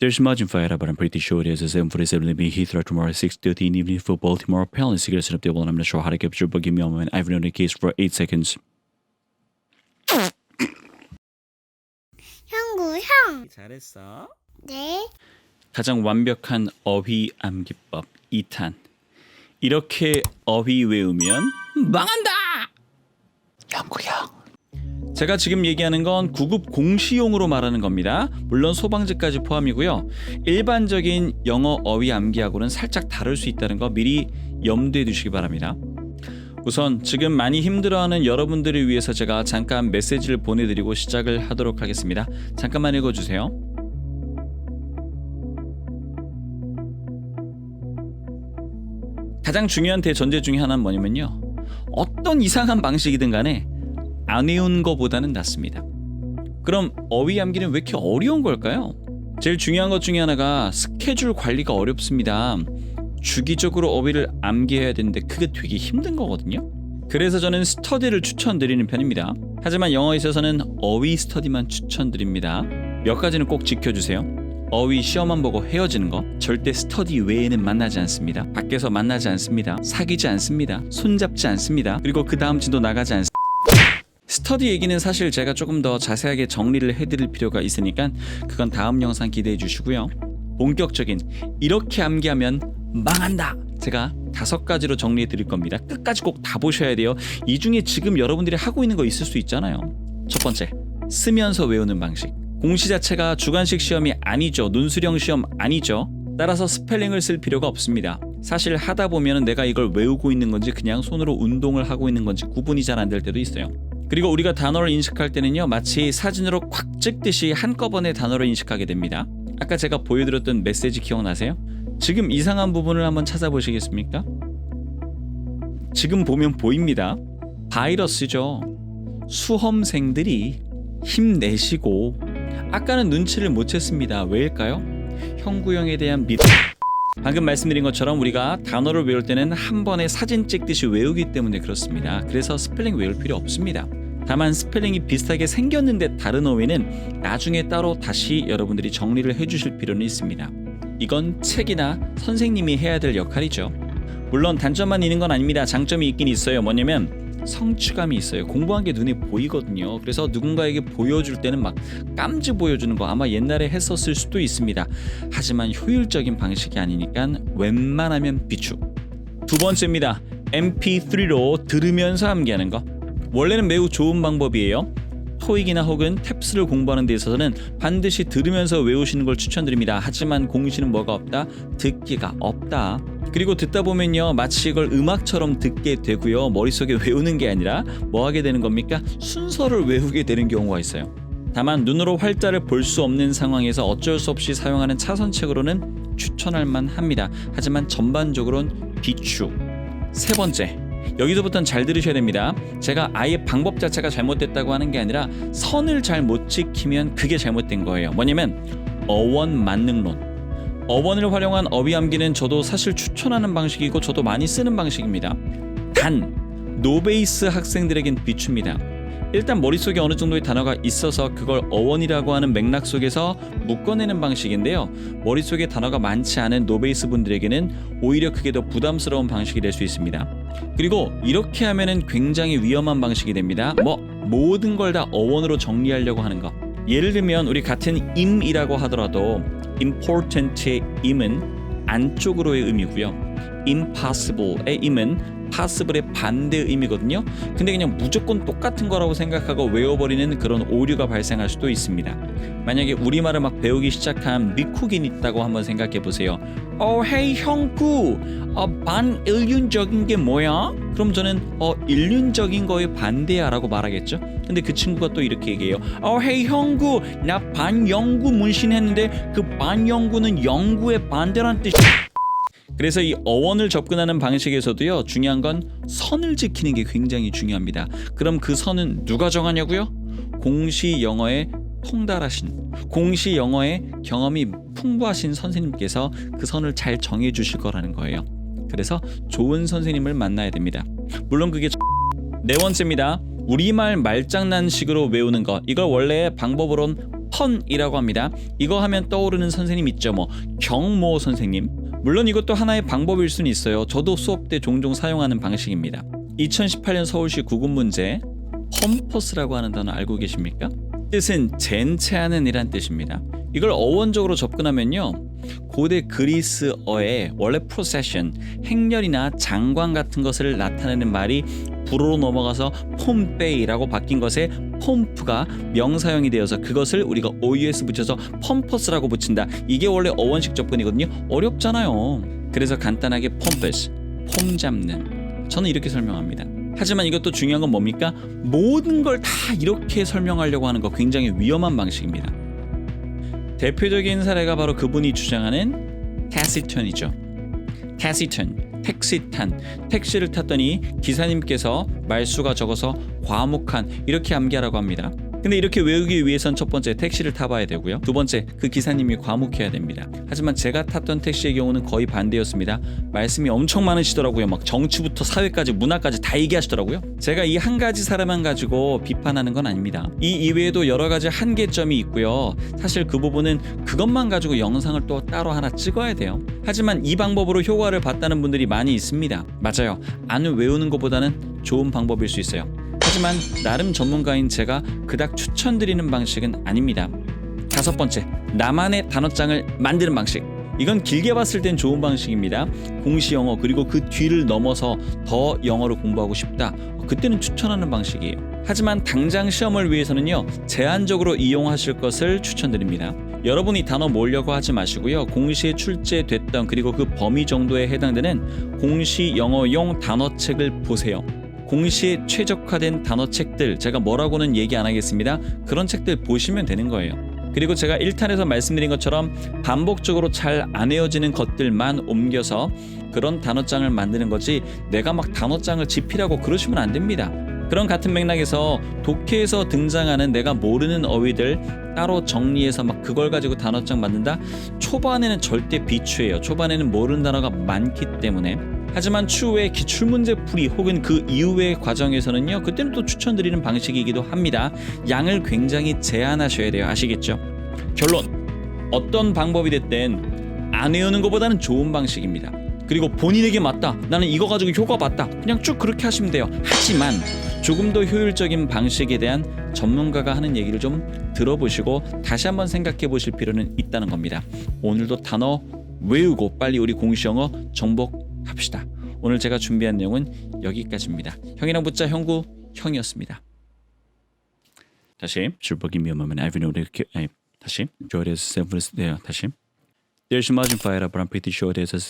There's margin for error, but I'm pretty sure there's a 747 leaving Heathrow tomorrow at 6.30 in the evening for Baltimore. Apparently, secret set up the one. I'm not sure how to capture, but give me a moment. I've known the case for 8 seconds. 형구 형. 잘했어. 네. 가장 완벽한 어휘 암기법 2탄. 이렇게 어휘 외우면 망한다. 영구형. 제가 지금 얘기하는 건 구급 공시용으로 말하는 겁니다. 물론 소방제까지 포함이고요. 일반적인 영어 어휘 암기하고는 살짝 다를 수 있다는 거 미리 염두에 두시기 바랍니다. 우선 지금 많이 힘들어하는 여러분들을 위해서 제가 잠깐 메시지를 보내드리고 시작을 하도록 하겠습니다. 잠깐만 읽어주세요. 가장 중요한 대전제 중에 하나는 뭐냐면요. 어떤 이상한 방식이든 간에 안 외운 거보다는 낫습니다. 그럼 어휘 암기는 왜 이렇게 어려운 걸까요? 제일 중요한 것 중에 하나가 스케줄 관리가 어렵습니다. 주기적으로 어휘를 암기해야 되는데 그게 되게 힘든 거거든요. 그래서 저는 스터디를 추천드리는 편입니다. 하지만 영어에 있어서는 어휘 스터디만 추천드립니다. 몇 가지는 꼭 지켜주세요. 어휘 시험만 보고 헤어지는 거 절대 스터디 외에는 만나지 않습니다. 밖에서 만나지 않습니다. 사귀지 않습니다. 손잡지 않습니다. 그리고 그 다음 진도 나가지 않습니다. 스터디 얘기는 사실 제가 조금 더 자세하게 정리를 해드릴 필요가 있으니까 그건 다음 영상 기대해 주시고요. 본격적인 이렇게 암기하면 망한다. 제가 다섯 가지로 정리해 드릴 겁니다. 끝까지 꼭 다 보셔야 돼요. 이 중에 지금 여러분들이 하고 있는 거 있을 수 있잖아요. 첫 번째, 쓰면서 외우는 방식. 공시 자체가 주관식 시험이 아니죠. 논술형 시험 아니죠. 따라서 스펠링을 쓸 필요가 없습니다. 사실 하다 보면 내가 이걸 외우고 있는 건지 그냥 손으로 운동을 하고 있는 건지 구분이 잘 안 될 때도 있어요. 그리고 우리가 단어를 인식할 때는요 마치 사진으로 콱 찍듯이 한꺼번에 단어를 인식하게 됩니다. 아까 제가 보여드렸던 메시지 기억나세요? 지금 이상한 부분을 한번 찾아보시겠습니까? 지금 보면 보입니다. 바이러스죠. 수험생들이 힘내시고 아까는 눈치를 못 챘습니다. 왜일까요? 형구형에 대한 믿음. 방금 말씀드린 것처럼 우리가 단어를 외울 때는 한 번에 사진 찍듯이 외우기 때문에 그렇습니다. 그래서 스펠링 외울 필요 없습니다. 다만 스펠링이 비슷하게 생겼는데 다른 어휘는 나중에 따로 다시 여러분들이 정리를 해주실 필요는 있습니다. 이건 책이나 선생님이 해야 될 역할이죠. 물론 단점만 있는 건 아닙니다. 장점이 있긴 있어요. 뭐냐면 성취감이 있어요. 공부한 게 눈에 보이거든요. 그래서 누군가에게 보여줄 때는 막 깜지 보여주는 거 아마 옛날에 했었을 수도 있습니다. 하지만 효율적인 방식이 아니니까 웬만하면 비추. 두 번째입니다. MP3로 들으면서 암기하는 거. 원래는 매우 좋은 방법이에요. 토익이나 혹은 탭스를 공부하는 데 있어서는 반드시 들으면서 외우시는 걸 추천드립니다. 하지만 공시는 뭐가 없다? 듣기가 없다. 그리고 듣다 보면요 마치 이걸 음악처럼 듣게 되고요 머릿속에 외우는 게 아니라 뭐 하게 되는 겁니까 순서를 외우게 되는 경우가 있어요 다만 눈으로 활자를 볼 수 없는 상황에서 어쩔 수 없이 사용하는 차선책으로는 추천할 만합니다 하지만 전반적으로는 비추 세 번째 여기서부터는 잘 들으셔야 됩니다 제가 아예 방법 자체가 잘못됐다고 하는 게 아니라 선을 잘 못 지키면 그게 잘못된 거예요 뭐냐면 어원 만능론 어원을 활용한 어휘 암기는 저도 사실 추천하는 방식이고 저도 많이 쓰는 방식입니다. 단 노베이스 학생들에겐 비춥니다. 일단 머릿속에 어느 정도의 단어가 있어서 그걸 어원이라고 하는 맥락 속에서 묶어내는 방식인데요. 머릿속에 단어가 많지 않은 노베이스 분들에게는 오히려 그게 더 부담스러운 방식이 될 수 있습니다. 그리고 이렇게 하면은 굉장히 위험한 방식이 됩니다. 뭐 모든 걸 다 어원으로 정리하려고 하는 거. 예를 들면 우리 같은 임이라고 하더라도 important의 im은 안쪽으로의 의미고요. impossible의 im은 possible의 반대 의미거든요. 근데 그냥 무조건 똑같은 거라고 생각하고 외워버리는 그런 오류가 발생할 수도 있습니다. 만약에 우리말을 막 배우기 시작한 미국인 있다고 한번 생각해 보세요. 어, 헤이 형구, 어, 반일륜적인 게 뭐야? 그럼 저는 어, 일륜적인 거에 반대야라고 말하겠죠. 근데 그 친구가 또 이렇게 얘기해요. 어, 헤이 형구, 나 반영구 문신했는데 그 반영구는 영구의 반대란 뜻. 그래서 이 어원을 접근하는 방식에서도요 중요한 건 선을 지키는 게 굉장히 중요합니다. 그럼 그 선은 누가 정하냐고요? 공시 영어에 통달하신 공시 영어에 경험이 풍부하신 선생님께서 그 선을 잘 정해 주실 거라는 거예요. 그래서 좋은 선생님을 만나야 됩니다. 물론 그게 네 번째입니다. 우리말 말장난식으로 외우는 것. 이걸 원래 방법으론 펀이라고 합니다. 이거 하면 떠오르는 선생님 있죠. 뭐 경모 선생님. 물론 이것도 하나의 방법일 수는 있어요. 저도 수업 때 종종 사용하는 방식입니다. 2018년 서울시 구급 문제 펌퍼스라고 하는 단어 알고 계십니까? 뜻은 젠체하는 이란 뜻입니다. 이걸 어원적으로 접근하면요. 고대 그리스어의 원래 프로세션, 행렬이나 장관 같은 것을 나타내는 말이 불어로 넘어가서 폼페이라고 바뀐 것에 pom프가 명사형이 되어서 그것을 우리가 OUS 붙여서 펌퍼스라고 붙인다. 이게 원래 어원식 접근이거든요. 어렵잖아요. 그래서 간단하게 펌퍼스, 폼 잡는. 저는 이렇게 설명합니다. 하지만 이것도 중요한 건 뭡니까? 모든 걸 다 이렇게 설명하려고 하는 거 굉장히 위험한 방식입니다. 대표적인 사례가 바로 그분이 주장하는 캐시턴이죠. 캐시턴, 택시 탄, 택시를 탔더니 기사님께서 말수가 적어서 과묵한 이렇게 암기하라고 합니다. 근데 이렇게 외우기 위해선 첫 번째 택시를 타봐야 되고요. 두 번째 그 기사님이 과묵해야 됩니다. 하지만 제가 탔던 택시의 경우는 거의 반대였습니다. 말씀이 엄청 많으시더라고요. 막 정치부터 사회까지 문화까지 다 얘기하시더라고요. 제가 이 한 가지 사람만 가지고 비판하는 건 아닙니다. 이 이외에도 여러 가지 한계점이 있고요. 사실 그 부분은 그것만 가지고 영상을 또 따로 하나 찍어야 돼요. 하지만 이 방법으로 효과를 봤다는 분들이 많이 있습니다. 맞아요. 안 외우는 것보다는 좋은 방법일 수 있어요. 하지만 나름 전문가인 제가 그닥 추천드리는 방식은 아닙니다. 다섯 번째, 나만의 단어장을 만드는 방식. 이건 길게 봤을 땐 좋은 방식입니다. 공시 영어 그리고 그 뒤를 넘어서 더 영어를 공부하고 싶다. 그때는 추천하는 방식이에요. 하지만 당장 시험을 위해서는요 제한적으로 이용하실 것을 추천드립니다. 여러분이 단어 모으려고 하지 마시고요 공시에 출제됐던 그리고 그 범위 정도에 해당되는 공시 영어용 단어책을 보세요. 공시에 최적화된 단어 책들 제가 뭐라고는 얘기 안 하겠습니다. 그런 책들 보시면 되는 거예요. 그리고 제가 1탄에서 말씀드린 것처럼 반복적으로 잘안 외워지는 것들만 옮겨서 그런 단어장을 만드는 거지 내가 막 단어장을 집필하고 그러시면 안 됩니다. 그런 같은 맥락에서 독해에서 등장하는 내가 모르는 어휘들 따로 정리해서 막 그걸 가지고 단어장 만든다? 초반에는 절대 비추예요. 초반에는 모르는 단어가 많기 때문에 하지만 추후에 기출문제 풀이 혹은 그 이후의 과정에서는요 그때는 또 추천드리는 방식이기도 합니다. 양을 굉장히 제한하셔야 돼요. 아시겠죠? 결론. 어떤 방법이 됐든 안 외우는 것보다는 좋은 방식입니다. 그리고 본인에게 맞다. 나는 이거 가지고 효과 봤다. 그냥 쭉 그렇게 하시면 돼요. 하지만 조금 더 효율적인 방식에 대한 전문가가 하는 얘기를 좀 들어보시고 다시 한번 생각해 보실 필요는 있다는 겁니다. 오늘도 단어 외우고 빨리 우리 공시영어 정복 합시다. 오늘 제가 준비한 내용은 여기까지입니다. 형이랑 붙자 형구 형이었습니다. 다시 줄보기 known it. 아니, 다시 is several. 네, 다시 There's margin for error, but I'm pretty sure there's a